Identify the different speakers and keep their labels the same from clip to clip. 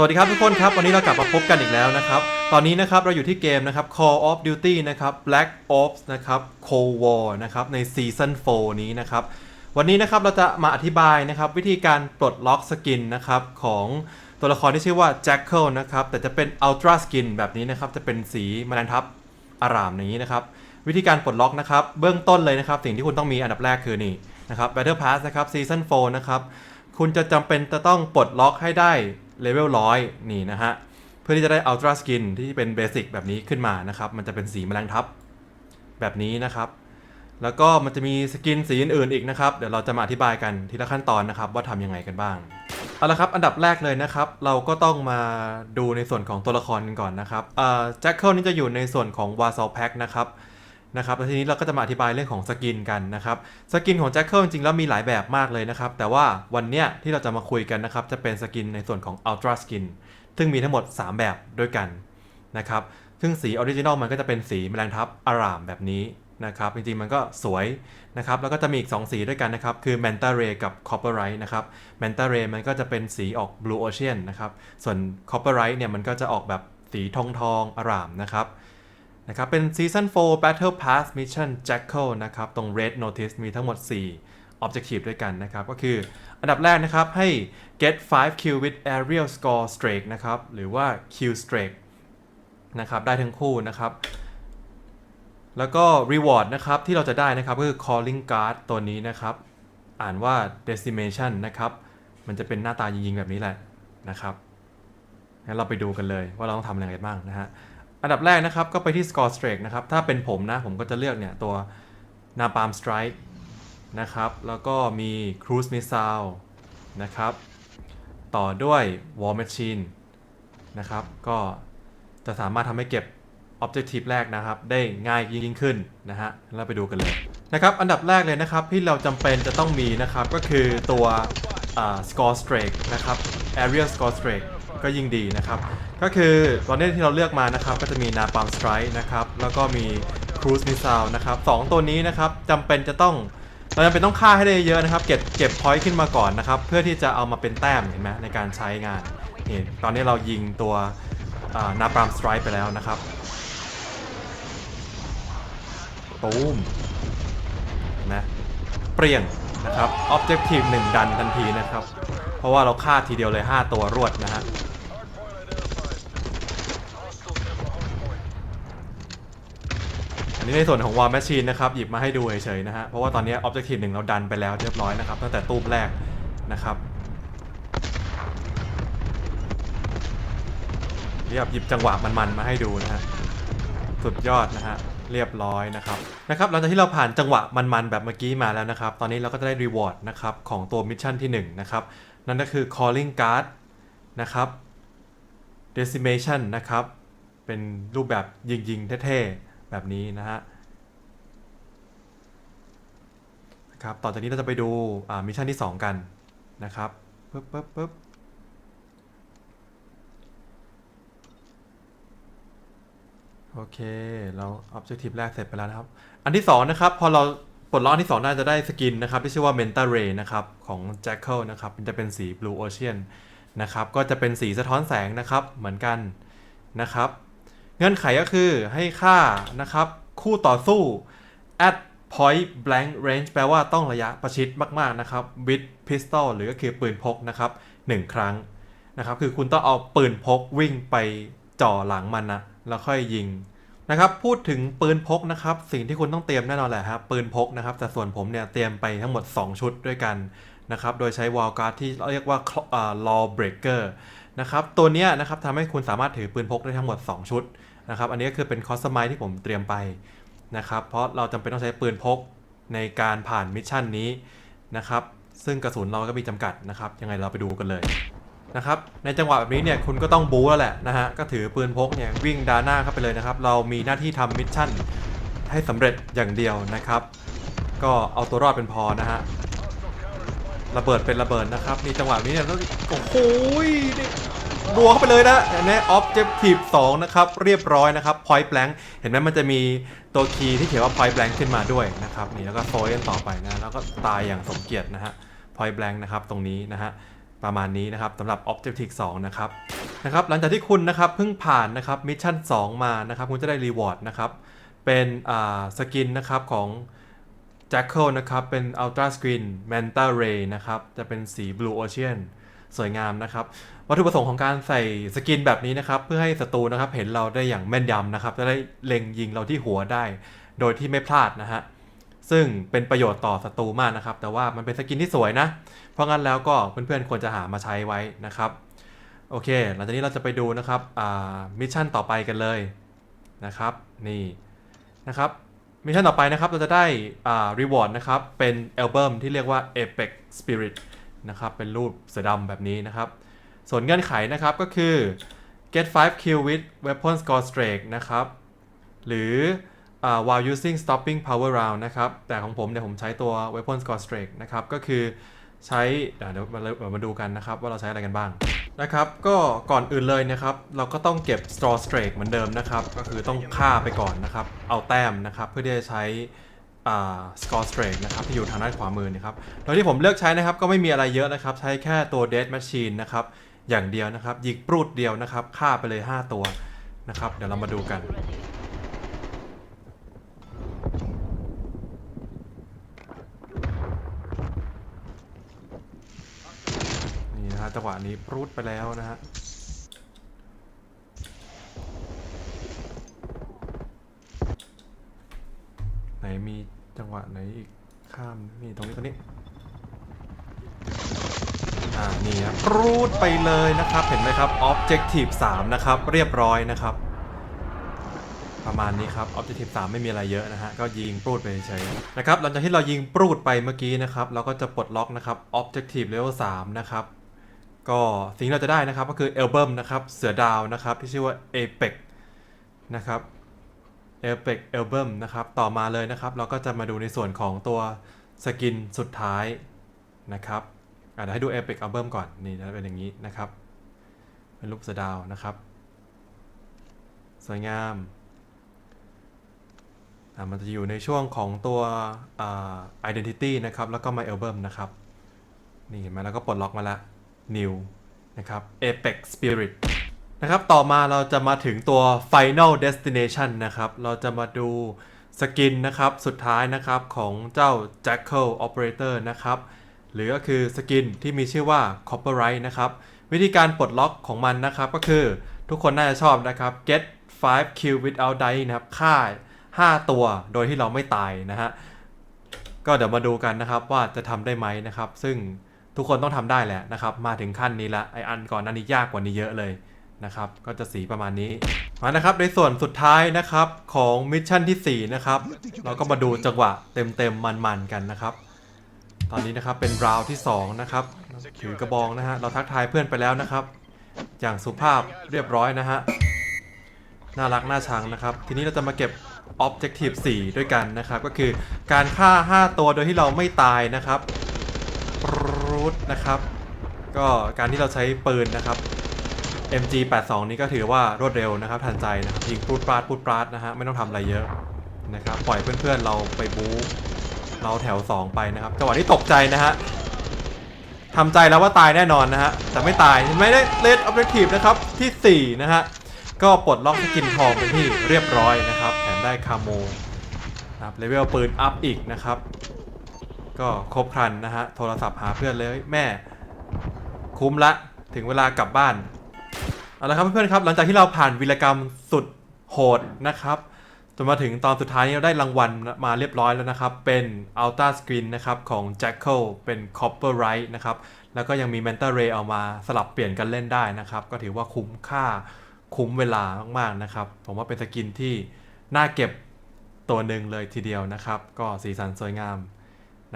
Speaker 1: สวัสดีครับทุกคนครับ วันนี้เรากลับมาพบกันอีกแล้วนะครับ ตอนนี้นะครับเราอยู่ที่เกมนะครับ Call of Duty นะครับ Black Ops นะครับ Cold War นะครับในซีซั่น4นี้นะครับ วันนี้นะครับเราจะมาอธิบายนะครับวิธีการปลดล็อกสกินนะครับของตัวละครที่ชื่อว่า Jackal นะครับแต่จะเป็น Ultra Skin แบบนี้นะครับจะเป็นสีแมลงทับอารามอย่างนี้นะครับ วิธีการปลดล็อกนะครับเบื้องต้นเลยนะครับ สิ่งที่คุณต้องมีอันดับแรกคือนี่นะครับ Battle Pass นะครับ Season 4 นะครับคุณจะจำเป็นจะต้องปลดล็อกให้ได้ เลเวลร้อยนี่นะฮะ เพื่อที่จะได้ Ultra Skin ที่เป็นเบสิกแบบนี้ขึ้นมานะครับ มันจะเป็นสีแมลงทับแบบนี้นะครับ แล้วก็มันจะมีสกินสีอื่นๆอีกนะครับ เดี๋ยวเราจะมาอธิบายกันทีละขั้นตอนนะครับ ว่าทำยังไงกันบ้างเอาละครับอันดับแรกเลยนะครับ เราก็ต้องมาดูในส่วนของตัวละครกันก่อนนะครับแจ็คเกิลนี่จะอยู่ในส่วนของวาซอลแพ็กนะครับ นะครับแล้วทีนี้เราก็จะมาอธิบายเรื่องของสกินกันนะครับสกินของแจ็คเกิลจริงๆแล้วมีหลายแบบมากเลยนะครับ แต่ว่าวันเนี้ยที่เราจะมาคุยกันนะครับ จะเป็นสกินในส่วนของอัลตร้าสกินซึ่งมีทั้งหมด 3 แบบด้วยกันนะครับซึ่งสีออริจินอลมันก็จะเป็นสีแมลงทับอารามแบบนี้นะครับจริงๆมันก็สวยนะครับแล้วก็จะมีอีก 2 สีด้วยกันนะครับ คือ Manta Ray กับ Copperite นะครับ Manta Ray มันก็จะเป็นสีออก Blue Ocean นะครับส่วน Copperite เนี่ยมันก็จะออกแบบสีทองทองๆอารามนะครับ นะครับเป็น Season 4 Battle Pass Mission Jackal นะครับตรง Red Notice มีทั้งหมด 4 Objective ด้วยกันนะครับ ก็คืออันดับแรกนะครับให้ get 5 kill with aerial score streak นะครับหรือว่า kill streak นะครับได้ทั้งคู่นะครับ แล้วก็ reward นะครับที่เราจะได้นะครับก็คือ calling card ตัวนี้นะครับ อ่านว่า decimation นะครับ มันจะเป็นหน้าตายิงๆแบบนี้แหละนะครับงั้นเราไปดูกันเลยว่าเราต้องทำอะไรกันบ้างนะฮะ อันดับแรกนะครับ ก็ไปที่ score streak นะครับ ถ้าเป็นผมนะ ผมก็จะเลือกเนี่ย ตัว napalm strike นะครับ แล้วก็มี cruise missile นะครับ ต่อด้วย war machine นะครับ ก็จะสามารถทำให้เก็บ Objective แรกนะครับ ได้ง่ายยิ่งขึ้นนะฮะเราไปดูกันเลยนะครับ อันดับแรกเลยนะครับ ที่เราจำเป็นจะต้องมีนะครับ ก็คือตัว score strike นะครับ area score strike ก็ยิ่งดีนะครับ ก็คือตอนนี้ที่เราเลือกมานะครับ ก็จะมี napalm strike นะครับ แล้วก็มี cruise missile นะครับสองตัวนี้นะครับจำเป็นจะต้องเราจำเป็นต้องฆ่าให้ได้เยอะนะครับ เก็บเก็บพอยต์ขึ้นมาก่อนนะครับ เพื่อที่จะเอามาเป็นแต้มเห็นไหมในการใช้งานนี่ตอนนี้เรายิงตัวนาปามสไตร์ไปแล้วนะครับตูมนไหมเปรี้ยงนะครับออบเจกตีฟหนึ่งดันทันทีนะครับ เพราะว่าเราฆ่าทีเดียวเลย 5 ตัวรวดนะฮะอันนี้ในส่วนของ War Machine นะครับหยิบมาให้ดูเฉยๆนะฮะเพราะว่าตอนนี้ Objective หนึ่งเราดันไปแล้วเรียบร้อยนะครับตั้งแต่ตู้แรกนะครับเรียบหยิบจังหวะมันๆมาให้ดูนะฮะสุดยอดนะฮะเรียบร้อยนะครับนะครับหลังจากที่เราผ่านจังหวะมันๆแบบเมื่อกี้มาแล้วนะครับ ตอนนี้เราก็จะได้รีวอร์ดนะครับของตัวมิชชั่นที่1นะครับ นั่นก็คือ calling card นะครับ decimation นะครับ เป็นรูปแบบยิง ๆ เท่ๆ แบบนี้นะฮะนะครับต่อจากนี้เราจะไปดูมิชชั่นที่ 2 กันนะครับปึ๊บปึ๊บปึ๊บโอเค เรา objective แรกเสร็จไปแล้วนะครับ อันที่ 2 นะครับ พอเรา ปลดล็อกที่ 2 น่าจะได้สกินนะครับ ที่ชื่อว่า Menta Ray นะครับ ของ Jackal นะครับ มันจะเป็นสี Blue Ocean นะครับ ก็จะเป็นสีสะท้อนแสงนะครับ เหมือนกันนะครับ เงื่อนไขก็คือให้ค่านะครับ คู่ต่อสู้ at point blank range แปลว่าต้องระยะประชิดมาก ๆ นะครับ with pistol หรือก็คือปืนพกนะครับหนึ่งครั้งนะครับ คือคุณต้องเอาปืนพกวิ่งไปจ่อหลังมันนะแล้วค่อยยิง นะครับพูดถึงปืนพกนะครับสิ่งที่คุณต้องเตรียมแน่นอนแหละครับปืนพกนะครับแต่ส่วนผมเนี่ยเตรียมไปทั้งหมด 2 ชุดด้วยกันนะครับโดยใช้วอลการ์ดที่เรียกว่า law breaker นะครับตัวนี้นะครับทำให้คุณสามารถถือปืนพกได้ทั้งหมด 2 ชุดนะครับอันนี้ก็คือเป็นคอสไมที่ผมเตรียมไปนะครับเพราะเราจำเป็นต้องใช้ปืนพกในการผ่านมิชชั่นนี้นะครับซึ่งกระสุนเราก็มีจำกัดนะครับยังไงเราไปดูกันเลย นะครับในจังหวะแบบนี้เนี่ยคุณก็ต้องบู๊แล้วแหละนะฮะก็ถือปืนพกเนี่ยวิ่งดาหน้าเข้าไปเลยนะครับ เรามีหน้าที่ทำมิชชั่นให้สำเร็จอย่างเดียวนะครับ ก็เอาตัวรอดเป็นพอนะฮะระเบิดเป็นระเบิดนะครับนี่จังหวะนี้เนี่ยโอ้โหรัวเข้าไปเลยนะอันนี้ objective 2นะครับเรียบร้อยนะครับ point blank เห็นไหมมันจะมีตัวคีย์ที่เขียนว่า point blank ขึ้นมาด้วยนะครับนี่แล้วก็โซยกันต่อไปนะแล้วก็ตายอย่างสมเกียรตินะฮะ point blank นะครับตรงนี้นะฮะ ประมาณนี้นะครับสำหรับ objective 2 นะครับนะครับหลังจากที่คุณนะครับเพิ่งผ่านนะครับมิชชั่น 2 มานะครับคุณจะได้รีวอร์ดนะครับเป็นสกินนะครับของ Jackal นะครับเป็น Ultra Screen Manta Ray นะครับจะเป็นสี Blue Ocean สวยงามนะครับ วัตถุประสงค์ของการใส่สกินแบบนี้นะครับ เพื่อให้ศัตรูนะครับเห็นเราได้อย่างแม่นยำนะครับ จะได้เล็งยิงเราที่หัวได้ โดยที่ไม่พลาดนะฮะ ซึ่งเป็นประโยชน์ต่อศัตรูมากนะครับ แต่ว่ามันเป็นสกินที่สวยนะ เพราะงั้นแล้วก็เพื่อนๆควรจะหามาใช้ไว้นะครับ โอเค หลังจากนี้เราจะไปดูนะครับมิชชั่นต่อไปกันเลยนะครับ นี่นะครับมิชชั่นต่อไปนะครับเราจะได้รีวอร์ดนะครับเป็นอัลบั้มที่เรียกว่า Apex Spirit นะครับเป็นรูปเสือดำแบบนี้นะครับ ส่วนเงื่อนไขนะครับก็คือ get 5 kill with weapon score strike นะครับ หรือ อ่า while using stopping power round นะครับ แต่ของผมเนี่ยผมใช้ตัว weapon score strike นะครับ ก็คือใช้เดี๋ยวเดี๋ยวมามาดูกันนะครับ ว่าเราใช้อะไรกันบ้างนะครับ ก็ก่อนอื่นเลยนะครับ เราก็ต้องเก็บ straw strike เหมือนเดิมนะครับ ก็คือต้องฆ่าไปก่อนนะครับ เอาแต้มนะครับ เพื่อที่จะใช้ score strike นะครับที่อยู่ทางด้านขวามือนะครับ โดยที่ผมเลือกใช้นะครับก็ไม่มีอะไรเยอะนะครับ ใช้แค่ตัว death machine นะครับ อย่างเดียวนะครับยิงปรูดเดียวนะครับฆ่าไปเลย 5 ตัวนะครับ เดี๋ยวเรามาดูกัน นี่นะฮะ จังหวะนี้ปรูดไปแล้วนะฮะไหนมีจังหวะไหนอีกข้ามนี่ตรงนี้ตรงนี้อ่านี่ครับปรูดไปเลยนะครับเห็นไหมครับ Objective 3 นะครับเรียบร้อยนะครับ ประมาณนี้ครับ Objective 3 ไม่มีอะไรเยอะนะฮะก็ยิงปรูดไปเฉยนะครับหลังจากที่เรายิงปรูดไปเมื่อกี้นะครับ เราก็จะปลดล็อกนะครับ Objective Level 3 นะครับ ก็สิ่งที่เราจะได้นะครับก็คือ Album นะครับเสือดาวนะครับที่ชื่อว่า Apex นะครับ Apex Album นะครับต่อมาเลยนะครับ เราก็จะมาดูในส่วนของตัวสกินสุดท้ายนะครับอะเดี๋ยวให้ดู Epic Album ก่อนนี่จะเป็นอย่างนี้นะครับ เป็นรูปเสือดาวนะครับ สวยงามอ่มันจะอยู่ในช่วงของตัวอ่า Identity นะครับ แล้วก็ My Album นะครับ นี่เห็นไหมแล้วก็ปลดล็อกมาละ New นะครับ Apex Spirit นะครับ ต่อมาเราจะมาถึงตัว Final Destination นะครับ เราจะมาดูสกินนะครับ สุดท้ายนะครับของเจ้า Jackal Operator นะครับ หรือก็คือสกินที่มีชื่อว่า Copperite นะครับ วิธีการปลดล็อกของมันนะครับก็คือทุกคนน่าจะชอบนะครับ get 5 kill without dying นะครับฆ่า 5 ตัวโดยที่เราไม่ตายนะฮะ ก็เดี๋ยวมาดูกันนะครับว่าจะทำได้ไหมนะครับ ซึ่ง ทุกคนต้องทำได้แหละนะครับ มาถึงขั้นนี้ละไออันก่อนนั้นนี้ยากกว่านี้เยอะเลยนะครับ ก็จะสีประมาณนี้มานะครับ ในส่วนสุดท้ายนะครับของมิชชั่นที่4นะครับ เราก็มาดูจังหวะเต็มๆมันๆกันนะครับ ตอนนี้นะครับเป็นราวที่ 2 นะครับ ถือกระบองนะฮะ เราทักทายเพื่อนไปแล้วนะครับ อย่างสุภาพเรียบร้อยนะฮะ น่ารักน่าชังนะครับ ทีนี้เราจะมาเก็บ Objective 4 ด้วยกันนะครับ ก็คือการฆ่า 5 ตัวโดยที่เราไม่ตายนะครับ รูดนะครับ ก็การที่เราใช้ปืนนะครับ MG 82 นี้ก็ถือว่ารวดเร็วนะครับ ทันใจนะครับยิงปรูดปราดปรูดปราดนะฮะไม่ต้องทำอะไรเยอะนะครับ ปล่อยเพื่อนๆเราไปบู๊เราแถว 2 ไปนะครับจังหวะนี้ตกใจนะฮะทำใจแล้วว่าตายแน่นอนนะฮะแต่ไม่ตายไม่ได้เลดออบเจกตีฟนะครับที่ 4 นะฮะก็ปลดล็อกสกินทองเป็นที่เรียบร้อยนะครับ แถมได้คาโมนะครับเลเวลปืนอัพอีกนะครับ ก็ครบครันนะฮะ โทรศัพท์หาเพื่อนเลยแม่ คุ้มละ ถึงเวลากลับบ้าน เอาละครับเพื่อนๆครับ หลังจากที่เราผ่านวีรกรรมสุดโหดนะครับจนมาถึงตอนสุดท้ายนี้เราได้รางวัลมาเรียบร้อยแล้วนะครับ เป็น Ultra Screen นะครับของ Jackal เป็น Copperite นะครับ แล้วก็ยังมี Manta Ray เอามาสลับเปลี่ยนกันเล่นได้นะครับ ก็ถือว่าคุ้มค่าคุ้มเวลามากๆนะครับ ผมว่าเป็นสกินที่น่าเก็บตัวหนึ่งเลยทีเดียวนะครับ ก็สีสันสวยงาม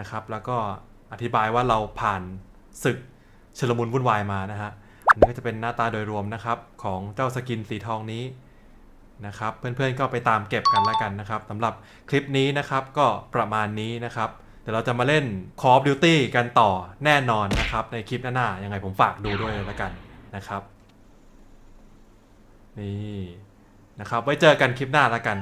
Speaker 1: นะครับ แล้วก็อธิบายว่าเราผ่านศึกชลมุนวุ่นวายมานะฮะอันนี้ก็จะเป็นหน้าตาโดยรวมนะครับของเจ้าสกินสีทองนี้นะครับ เพื่อนๆก็ไปตามเก็บกันแล้วกันนะครับสำหรับคลิปนี้นะครับก็ประมาณนี้นะครับ เดี๋ยวเราจะมาเล่น Call of Duty กันต่อแน่นอนนะครับ ในคลิปหน้าๆยังไงผมฝากดูด้วยแล้วกันนะครับนี่นะครับ ไว้เจอกันคลิปหน้าแล้วกัน